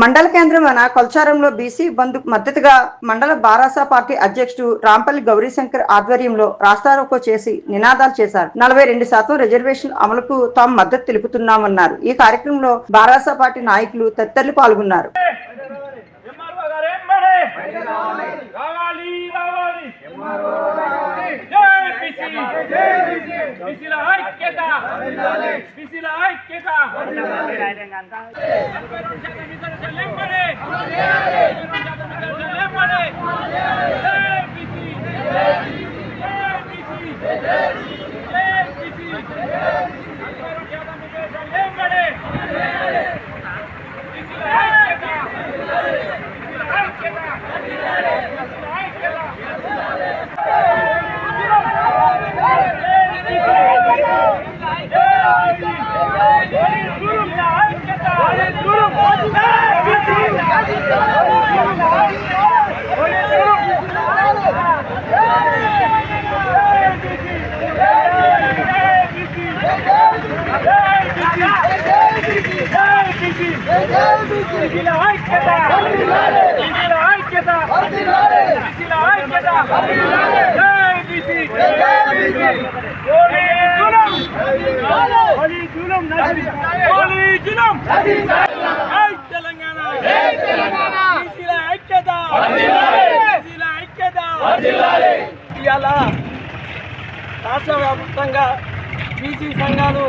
మండల కేంద్రం అయిన కొల్చారంలో బీసీ బంధు మద్దతుగా మండల బారాసా పార్టీ అధ్యక్షుడు రాంపల్లి గౌరీశంకర్ ఆధ్వర్యంలో రాస్తారోకో చేసి నినాదాలు చేశారు. నలభై రెండు శాతం రిజర్వేషన్ అమలుకు తాము మద్దతు తెలుపుతున్నామన్నారు. ఈ కార్యక్రమంలో బారాసా పార్టీ నాయకులు తదితరులు పాల్గొన్నారు. రావాలి రావాలి! బీసీల ఐక్యత బీసీల ఐక్యత నలభై రెండు శాతం రిజర్వేషన్లు ఎంబడే నలభై రెండు శాతం రిజర్వేషన్లు ఎంబడే జై బీసీ జై బీసీ జై బీసీ నలభై రెండు శాతం రిజర్వేషన్లు ఎంబడే బీసీల ఐక్యత బీసీల ఐక్యత బీసీల ఐక్యత బీసీల ఐక్యత జై బీసీ హోలీ జులం హోలీ జులం హోలీ జులం జై తెలంగాణ బీసీల ఐక్యత బీసీల ఐక్యత ఇవాళ రాష్ట్ర వ్యాప్తంగా బీసీ సంఘాలు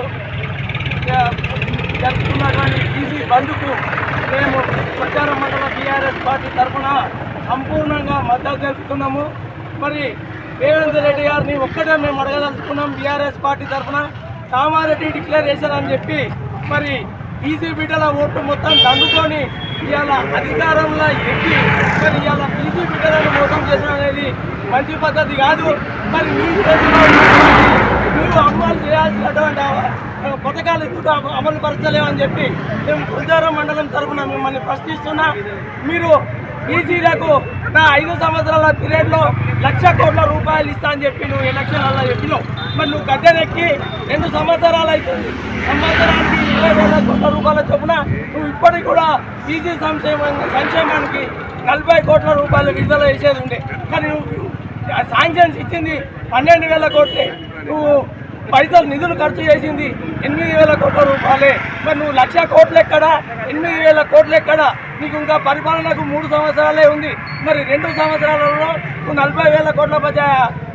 జరుపుతున్నటువంటి బీసీ బంధుకు మేము ప్రచార మండల టీఆర్ఎస్ పార్టీ తరఫున సంపూర్ణంగా మద్దతు తెలుపుతున్నాము. మరి రేవంత్ రెడ్డి గారిని ఒక్కటే మేము అడగదలుచుకున్నాం బీఆర్ఎస్ పార్టీ తరఫున. కామారెడ్డి డిక్లరేషన్ అని చెప్పి మరి బీసీ బిడ్డల ఓట్లు మొత్తం దండుకొని ఇవాళ అధికారంలో ఎక్కి మరి ఇవాళ బీసీ బిడ్డలను మోసం చేసిన అనేది మంచి పద్ధతి కాదు. మరి మీ చేతిలో మీరు అమలు చేయాల్సినటువంటి పథకాలు ఎందుకు అమలు పరచలేమని చెప్పి మేము గుల్జారం మండలం తరఫున మిమ్మల్ని ప్రశ్నిస్తున్నా. మీరు ఈజీలకు నా ఐదు సంవత్సరాల పీరియడ్లో లక్ష కోట్ల రూపాయలు ఇస్తా అని చెప్పి నువ్వు ఎలక్షన్లలో చెప్పినావు. మరి నువ్వు గద్దెనెక్కి రెండు సంవత్సరాలు అవుతుంది సంవత్సరానికి ఇరవై వేల కోట్ల రూపాయల చొప్పున నువ్వు ఇప్పటికి కూడా ఈజీ సంక్షేమ సంక్షేమానికి నలభై కోట్ల రూపాయలు విడుదల చేసేది ఉండే. కానీ నువ్వు శాంక్షన్స్ ఇచ్చింది పన్నెండు వేల కోట్లే. నువ్వు పైసలు నిధులు ఖర్చు చేసింది ఎనిమిది వేల కోట్ల రూపాయలే. మరి నువ్వు లక్ష కోట్లు ఎక్కడ ఎనిమిది వేల కోట్లు ఎక్కడ నీకు ఇంకా పరిపాలనకు మూడు సంవత్సరాలే ఉంది. మరి రెండు సంవత్సరాలలో నువ్వు నలభై వేల కోట్ల మధ్య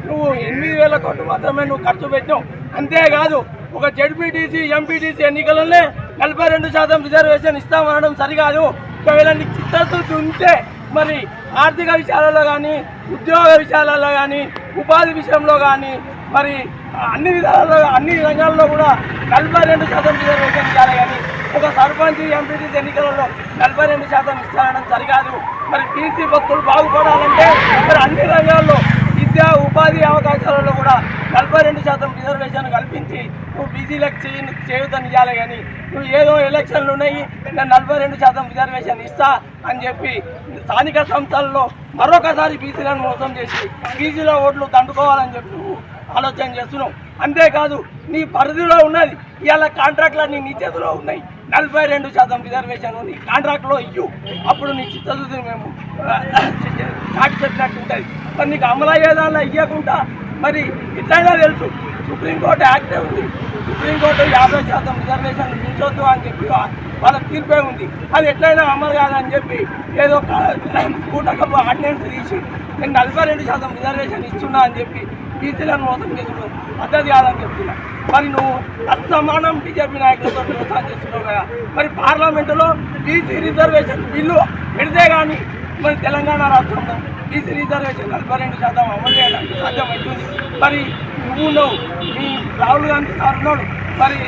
నువ్వు ఎనిమిది వేల కోట్లు మాత్రమే నువ్వు ఖర్చు పెట్టావు అంతేకాదు ఒక జడ్పీటీసీ ఎంపీటీసీ ఎన్నికలనే నలభై రెండు శాతం రిజర్వేషన్ ఇస్తామనడం సరికాదు. ఒకవేళ నీకు చిత్తశుద్ధి ఉంటే మరి ఆర్థిక విషయాలలో కానీ ఉద్యోగ విషయాలలో కానీ ఉపాధి విషయంలో కానీ మరి అన్ని విధాలలో అన్ని రంగాల్లో కూడా నలభై రెండు శాతం రిజర్వేషన్ ఇవ్వాలి కానీ ఒక సర్పంచ్ ఎంపీటీసీ ఎన్నికలలో నలభై రెండు శాతం ఇస్తానడం సరికాదు మరి బీసీ భక్తులు బాగుపడాలంటే మరి అన్ని ఉపాధి అవకాశాలలో కూడా నలభై రెండు శాతం రిజర్వేషన్ కల్పించి నువ్వు బీసీలకు చేయ చేయుతని ఇవ్వాలి కానీ నువ్వు ఏదో ఎలక్షన్లు ఉన్నాయి నేను నలభై రెండు శాతం రిజర్వేషన్ ఇస్తా అని చెప్పి స్థానిక సంస్థల్లో మరొకసారి బీసీలను మోసం చేసి బీసీల ఓట్లు దండుకోవాలని చెప్పి నువ్వు ఆలోచన చేస్తున్నావు. అంతేకాదు నీ పరిధిలో ఉన్నది ఇవాళ కాంట్రాక్ట్లన్నీ నీ చేతిలో ఉన్నాయి. నలభై రెండు శాతం రిజర్వేషన్ ఉంది. కాంట్రాక్ట్లో ఇయ్యు. అప్పుడు నీ చిత్తశుద్ధిని మేము చాటి పెట్టినట్టు ఉంటుంది. మరి నీకు అమలయ్యేదాన్ని ఇవ్వకుండా మరి ఇట్లయినా తెలుసు. సుప్రీంకోర్టు యాక్టే ఉంది. సుప్రీంకోర్టు యాభై శాతం రిజర్వేషన్ ఉంచొద్దు అని చెప్పి వాళ్ళ తీర్పే ఉంది. అది ఎట్లయినా అమలు కాదని చెప్పి ఏదో కూటకపు ఆర్డినెన్స్ తీసి నేను నలభై రెండు శాతం రిజర్వేషన్ ఇస్తున్నా అని చెప్పి బీసీలను మోసం చేసుకున్నావు పద్ధతి కాదని చెప్తున్నా. మరి నువ్వు అసమానం బీజేపీ నాయకులతో వ్యవసాయం చేస్తున్నావు కదా. మరి పార్లమెంటులో బీసీ రిజర్వేషన్ బిల్లు పెడితే కానీ మరి తెలంగాణ రాష్ట్రంలో బీసీ రిజర్వేషన్ నలభై రెండు శాతం అమలు చేయడానికి సాధ్యమవుతుంది. మరి నువ్వు నువ్వు మీ రాహుల్ గాంధీ సార్ ఉన్నాడు. మరి